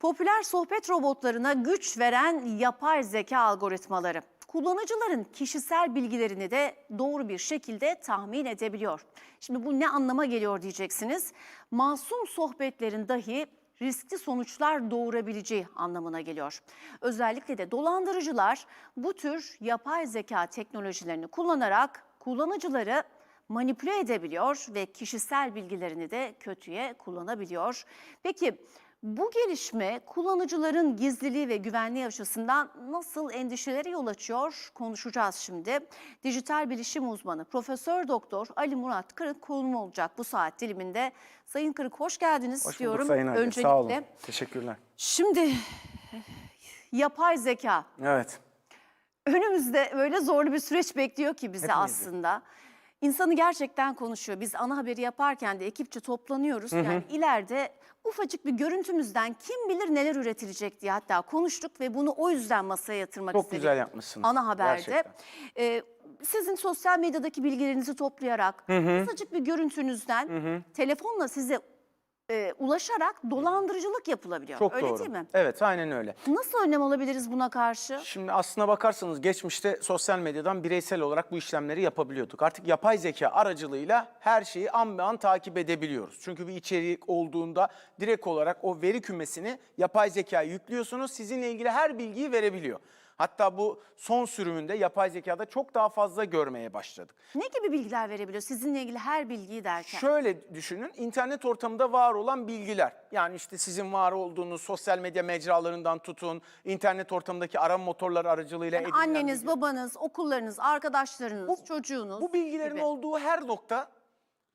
Popüler sohbet robotlarına güç veren yapay zeka algoritmaları kullanıcıların kişisel bilgilerini de doğru bir şekilde tahmin edebiliyor. Şimdi bu ne anlama geliyor diyeceksiniz. Masum sohbetlerin dahi riskli sonuçlar doğurabileceği anlamına geliyor. Özellikle de dolandırıcılar bu tür yapay zeka teknolojilerini kullanarak kullanıcıları manipüle edebiliyor ve kişisel bilgilerini de kötüye kullanabiliyor. Peki bu gelişme kullanıcıların gizliliği ve güvenliği açısından nasıl endişelere yol açıyor konuşacağız şimdi. Dijital bilişim uzmanı Profesör Doktor Ali Murat Kırık konuğum olacak bu saat diliminde. Sayın Kırık hoş geldiniz Hoş diyorum Sayın Ali. öncelikle. Sağ olun. Teşekkürler. Şimdi yapay zeka Evet. önümüzde öyle zorlu bir süreç bekliyor ki bizi Hepimizi. aslında. İnsanı gerçekten konuşuyor. Biz ana haberi yaparken de ekipçe toplanıyoruz. Yani ileride ufacık bir görüntümüzden kim bilir neler üretilecek diye hatta konuştuk ve bunu o yüzden masaya yatırmak Çok istedik. güzel yapmışsınız. Ana haberde. Gerçekten. Ee, sizin sosyal medyadaki bilgilerinizi toplayarak ufacık bir görüntünüzden telefonla size e, ulaşarak dolandırıcılık yapılabiliyor. Çok Öyle doğru. değil mi? Evet aynen öyle. Nasıl önlem alabiliriz buna karşı? Şimdi aslına bakarsanız geçmişte sosyal medyadan bireysel olarak bu işlemleri yapabiliyorduk. Artık yapay zeka aracılığıyla her şeyi an be an takip edebiliyoruz. Çünkü bir içerik olduğunda direkt olarak o veri kümesini yapay zekaya yüklüyorsunuz. Sizinle ilgili her bilgiyi verebiliyor. Hatta bu son sürümünde yapay zekada çok daha fazla görmeye başladık. Ne gibi bilgiler verebiliyor sizinle ilgili her bilgiyi derken? Şöyle düşünün, internet ortamında var olan bilgiler. Yani işte sizin var olduğunuz sosyal medya mecralarından tutun, internet ortamındaki arama motorları aracılığıyla Yani edinilen anneniz, bilgiler. babanız, okullarınız, arkadaşlarınız, çocuğunuz Bu bilgilerin gibi. olduğu her nokta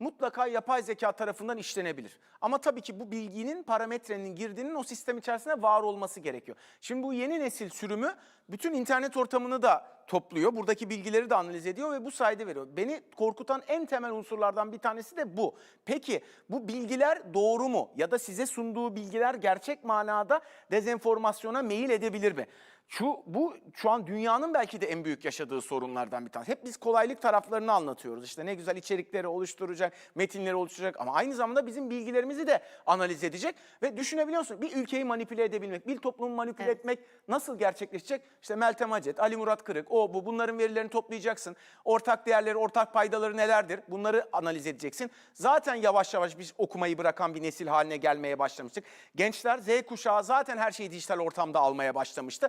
mutlaka yapay zeka tarafından işlenebilir. Ama tabii ki bu bilginin parametrenin girdiğinin o sistem içerisinde var olması gerekiyor. Şimdi bu yeni nesil sürümü bütün internet ortamını da topluyor. Buradaki bilgileri de analiz ediyor ve bu sayede veriyor. Beni korkutan en temel unsurlardan bir tanesi de bu. Peki bu bilgiler doğru mu? Ya da size sunduğu bilgiler gerçek manada dezenformasyona meyil edebilir mi? Şu bu şu an dünyanın belki de en büyük yaşadığı sorunlardan bir tanesi. Hep biz kolaylık taraflarını anlatıyoruz. İşte ne güzel içerikleri oluşturacak, metinleri oluşturacak ama aynı zamanda bizim bilgilerimizi de analiz edecek ve düşünebiliyor musun? Bir ülkeyi manipüle edebilmek, bir toplumu manipüle Evet. etmek nasıl gerçekleşecek? İşte Meltem Hacet, Ali Murat Kırık, o bu bunların verilerini toplayacaksın. Ortak değerleri, ortak paydaları nelerdir? Bunları analiz edeceksin. Zaten yavaş yavaş biz okumayı bırakan bir nesil haline gelmeye başlamıştık. Gençler Z kuşağı zaten her şeyi dijital ortamda almaya başlamıştı.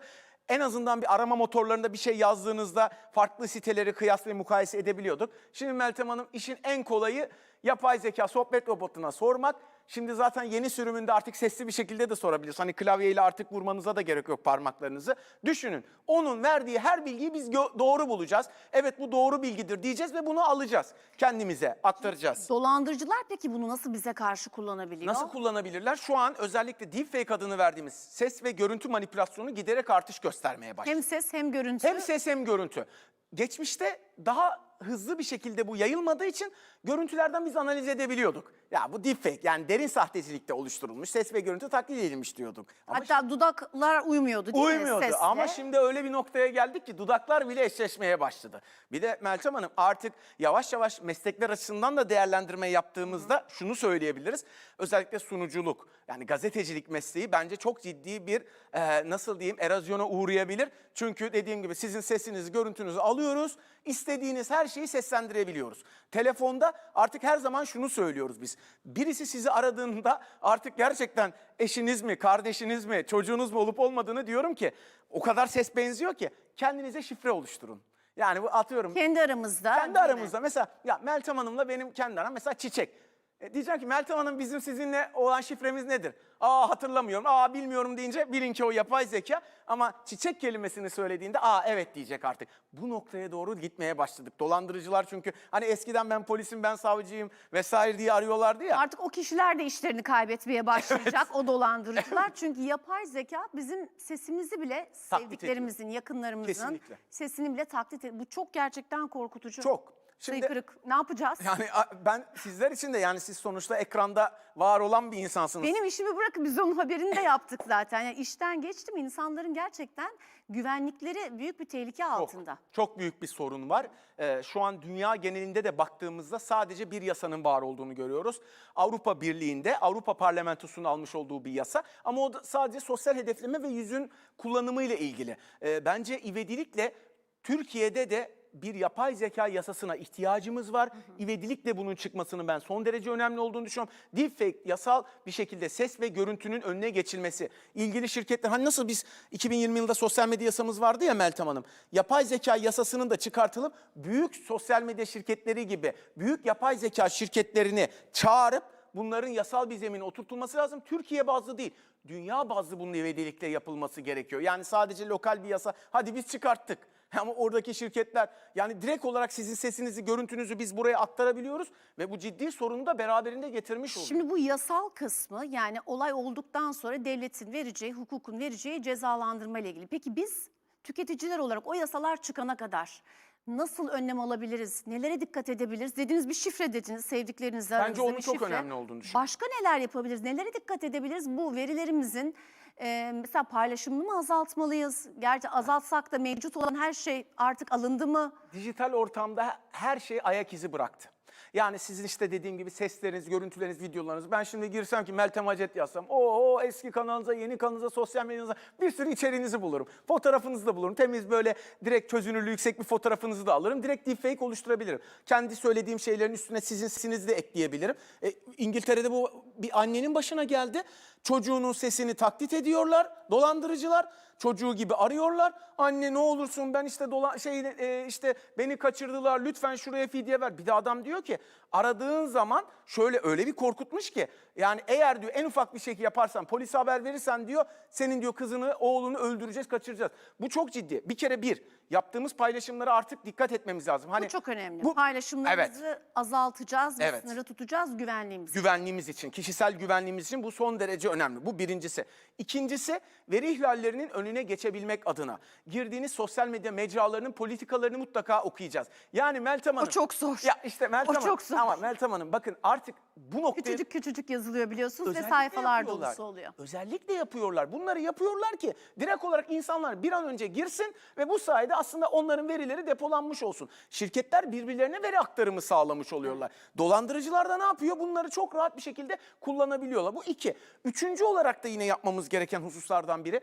En azından bir arama motorlarında bir şey yazdığınızda farklı siteleri kıyas ve mukayese edebiliyorduk. Şimdi Meltem Hanım işin en kolayı yapay zeka sohbet robotuna sormak. Şimdi zaten yeni sürümünde artık sesli bir şekilde de sorabiliyorsun. Hani klavyeyle artık vurmanıza da gerek yok parmaklarınızı. Düşünün onun verdiği her bilgiyi biz doğru bulacağız. Evet bu doğru bilgidir diyeceğiz ve bunu alacağız. Kendimize aktaracağız. Dolandırıcılar peki bunu nasıl bize karşı kullanabiliyor? Nasıl kullanabilirler? Şu an özellikle deepfake adını verdiğimiz ses ve görüntü manipülasyonu giderek artış göstermeye başladı. Hem ses hem görüntü. Hem ses hem görüntü. Geçmişte daha hızlı bir şekilde bu yayılmadığı için görüntülerden biz analiz edebiliyorduk. Ya bu deepfake yani derin sahtecilikte oluşturulmuş ses ve görüntü taklit edilmiş diyorduk. Ama Hatta dudaklar uymuyordu değil mi Uymuyordu sesle? ama şimdi öyle bir noktaya geldik ki dudaklar bile eşleşmeye başladı. Bir de Meltem Hanım artık yavaş yavaş meslekler açısından da değerlendirme yaptığımızda şunu söyleyebiliriz. Özellikle sunuculuk yani gazetecilik mesleği bence çok ciddi bir e, nasıl diyeyim erozyona uğrayabilir. Çünkü dediğim gibi sizin sesinizi görüntünüzü alıyoruz istediğiniz her şeyi seslendirebiliyoruz. Telefonda artık her zaman şunu söylüyoruz biz. Birisi sizi aradığında artık gerçekten eşiniz mi, kardeşiniz mi, çocuğunuz mu olup olmadığını diyorum ki o kadar ses benziyor ki kendinize şifre oluşturun. Yani bu atıyorum Kendi aramızda. kendi aramızda mesela ya Meltem Hanım'la benim kendi aram mesela çiçek. E, diyeceğim ki Meltem Hanım bizim sizinle olan şifremiz nedir? Aa hatırlamıyorum, aa bilmiyorum deyince bilin ki o yapay zeka. Ama çiçek kelimesini söylediğinde aa evet diyecek artık. Bu noktaya doğru gitmeye başladık. Dolandırıcılar çünkü hani eskiden ben polisim, ben savcıyım vesaire diye arıyorlardı ya. Artık o kişiler de işlerini kaybetmeye başlayacak o dolandırıcılar. Çünkü yapay zeka bizim sesimizi bile Taklit sevdiklerimizin, yakınlarımızın Kesinlikle. sesini bile taklit ediyor. Bu çok gerçekten korkutucu. Çok. Şimdi- Kırık. Ne yapacağız? Yani ben sizler için de yani siz sonuçta ekranda var olan bir insansınız. Benim işimi bırakın biz onun haberini de yaptık zaten. Yani işten geçtim insanların gerçekten güvenlikleri büyük bir tehlike altında. Çok büyük bir sorun var. Ee, şu an dünya genelinde de baktığımızda sadece bir yasanın var olduğunu görüyoruz. Avrupa Birliği'nde Avrupa Parlamentosu'nun almış olduğu bir yasa ama o da sadece sosyal hedefleme ve yüzün kullanımı ile ilgili. Ee, bence ivedilikle Türkiye'de de bir yapay zeka yasasına ihtiyacımız var. İvedilikle bunun çıkmasının ben son derece önemli olduğunu düşünüyorum. Deepfake yasal bir şekilde ses ve görüntünün önüne geçilmesi. İlgili şirketler hani nasıl biz 2020 yılında sosyal medya yasamız vardı ya Meltem Hanım. Yapay zeka yasasının da çıkartılıp büyük sosyal medya şirketleri gibi büyük yapay zeka şirketlerini çağırıp bunların yasal bir zemine oturtulması lazım. Türkiye bazlı değil, dünya bazlı bunun ivedilikle yapılması gerekiyor. Yani sadece lokal bir yasa, hadi biz çıkarttık. Ama oradaki şirketler yani direkt olarak sizin sesinizi, görüntünüzü biz buraya aktarabiliyoruz ve bu ciddi sorunu da beraberinde getirmiş oluyor. Şimdi bu yasal kısmı yani olay olduktan sonra devletin vereceği, hukukun vereceği cezalandırma ile ilgili. Peki biz tüketiciler olarak o yasalar çıkana kadar nasıl önlem alabiliriz? Nelere dikkat edebiliriz? Dediğiniz bir şifre dediniz sevdiklerinizle Bence onun çok şifre. önemli olduğunu düşünüyorum. Başka neler yapabiliriz? Nelere dikkat edebiliriz? Bu verilerimizin e, mesela paylaşımını mı azaltmalıyız? Gerçi azaltsak da mevcut olan her şey artık alındı mı? Dijital ortamda her şey ayak izi bıraktı. Yani sizin işte dediğim gibi sesleriniz, görüntüleriniz, videolarınız. Ben şimdi girsem ki Meltem Hacet yazsam. O eski kanalınıza, yeni kanalınıza, sosyal medyanıza bir sürü içeriğinizi bulurum. Fotoğrafınızı da bulurum. Temiz böyle direkt çözünürlüğü yüksek bir fotoğrafınızı da alırım. Direkt deepfake oluşturabilirim. Kendi söylediğim şeylerin üstüne sizin sesinizi de ekleyebilirim. E, İngiltere'de bu bir annenin başına geldi. Çocuğunun sesini taklit ediyorlar. Dolandırıcılar. Çocuğu gibi arıyorlar. Anne ne olursun ben işte dola şey e, işte beni kaçırdılar. Lütfen şuraya fidye ver. Bir de adam diyor ki aradığın zaman şöyle öyle bir korkutmuş ki yani eğer diyor en ufak bir şey yaparsan polise haber verirsen diyor senin diyor kızını oğlunu öldüreceğiz kaçıracağız. Bu çok ciddi. Bir kere bir yaptığımız paylaşımlara artık dikkat etmemiz lazım. Hani Bu çok önemli. bu- Paylaşımlarımızı azaltacağız ve Evet. sınırı tutacağız güvenliğimizi. güvenliğimiz için, kişisel güvenliğimiz için bu son derece önemli. Bu birincisi. İkincisi veri ihlallerinin önüne geçebilmek adına girdiğiniz sosyal medya mecralarının politikalarını mutlaka okuyacağız. Yani Meltem Hanım. çok zor. Ya işte Meltem O Hanım. çok zor. Ama Meltem Hanım bakın artık bu noktaya... Küçücük küçücük yazılıyor biliyorsunuz ve Özellikle sayfalar yapıyorlar. dolusu oluyor. Özellikle yapıyorlar. Bunları yapıyorlar ki direkt olarak insanlar bir an önce girsin ve bu sayede aslında onların verileri depolanmış olsun. Şirketler birbirlerine veri aktarımı sağlamış oluyorlar. Dolandırıcılar da ne yapıyor? Bunları çok rahat bir şekilde kullanabiliyorlar. Bu iki. Üçüncü olarak da yine yapmamız gereken hususlardan biri.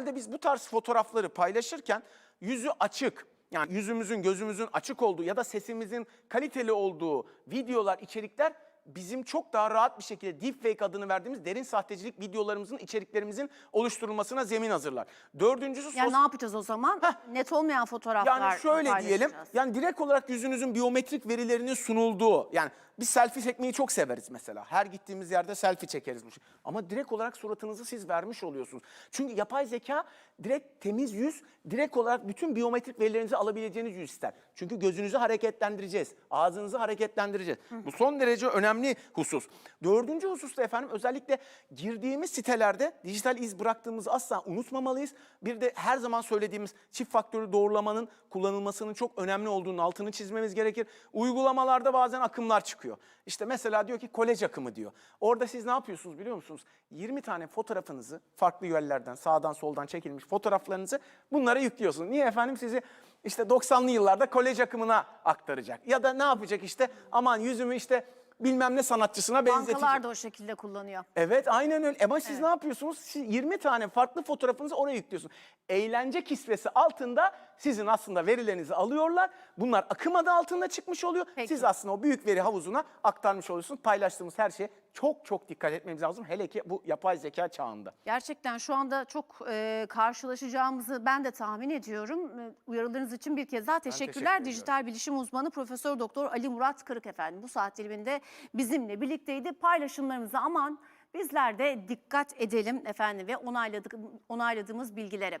Genelde biz bu tarz fotoğrafları paylaşırken yüzü açık, yani yüzümüzün, gözümüzün açık olduğu ya da sesimizin kaliteli olduğu videolar, içerikler bizim çok daha rahat bir şekilde deepfake adını verdiğimiz derin sahtecilik videolarımızın, içeriklerimizin oluşturulmasına zemin hazırlar. Dördüncüsü Yani ne yapacağız o zaman? Net olmayan fotoğraflar yani şöyle diyelim, yani direkt olarak yüzünüzün biyometrik verilerinin sunulduğu, yani biz selfie çekmeyi çok severiz mesela. Her gittiğimiz yerde selfie çekeriz. şey. Ama direkt olarak suratınızı siz vermiş oluyorsunuz. Çünkü yapay zeka direkt temiz yüz, direkt olarak bütün biyometrik verilerinizi alabileceğiniz yüz ister. Çünkü gözünüzü hareketlendireceğiz, ağzınızı hareketlendireceğiz. Bu son derece önemli husus. Dördüncü husus da efendim özellikle girdiğimiz sitelerde dijital iz bıraktığımızı asla unutmamalıyız. Bir de her zaman söylediğimiz çift faktörlü doğrulamanın kullanılmasının çok önemli olduğunun altını çizmemiz gerekir. Uygulamalarda bazen akımlar çıkıyor. İşte mesela diyor ki kolej akımı diyor. Orada siz ne yapıyorsunuz biliyor musunuz? 20 tane fotoğrafınızı farklı yerlerden sağdan soldan çekilmiş fotoğraflarınızı bunlara yüklüyorsunuz. Niye efendim sizi işte 90'lı yıllarda kolej akımına aktaracak. Ya da ne yapacak işte aman yüzümü işte bilmem ne sanatçısına benzetecek. Bankalar da o şekilde kullanıyor. Evet aynen öyle. Ama siz ne yapıyorsunuz? Siz 20 tane farklı fotoğrafınızı oraya yüklüyorsunuz. Eğlence kisvesi altında sizin aslında verilerinizi alıyorlar. Bunlar akım adı altında çıkmış oluyor. Peki. Siz aslında o büyük veri havuzuna aktarmış oluyorsunuz. Paylaştığımız her şeye çok çok dikkat etmemiz lazım. Hele ki bu yapay zeka çağında. Gerçekten şu anda çok e, karşılaşacağımızı ben de tahmin ediyorum. E, uyarılarınız için bir kez daha teşekkürler. teşekkür. Dijital bilişim uzmanı Profesör Doktor Ali Murat Kırık efendim bu saat diliminde bizimle birlikteydi. Paylaşımlarımıza aman bizler de dikkat edelim efendim ve onayladık, onayladığımız bilgilere.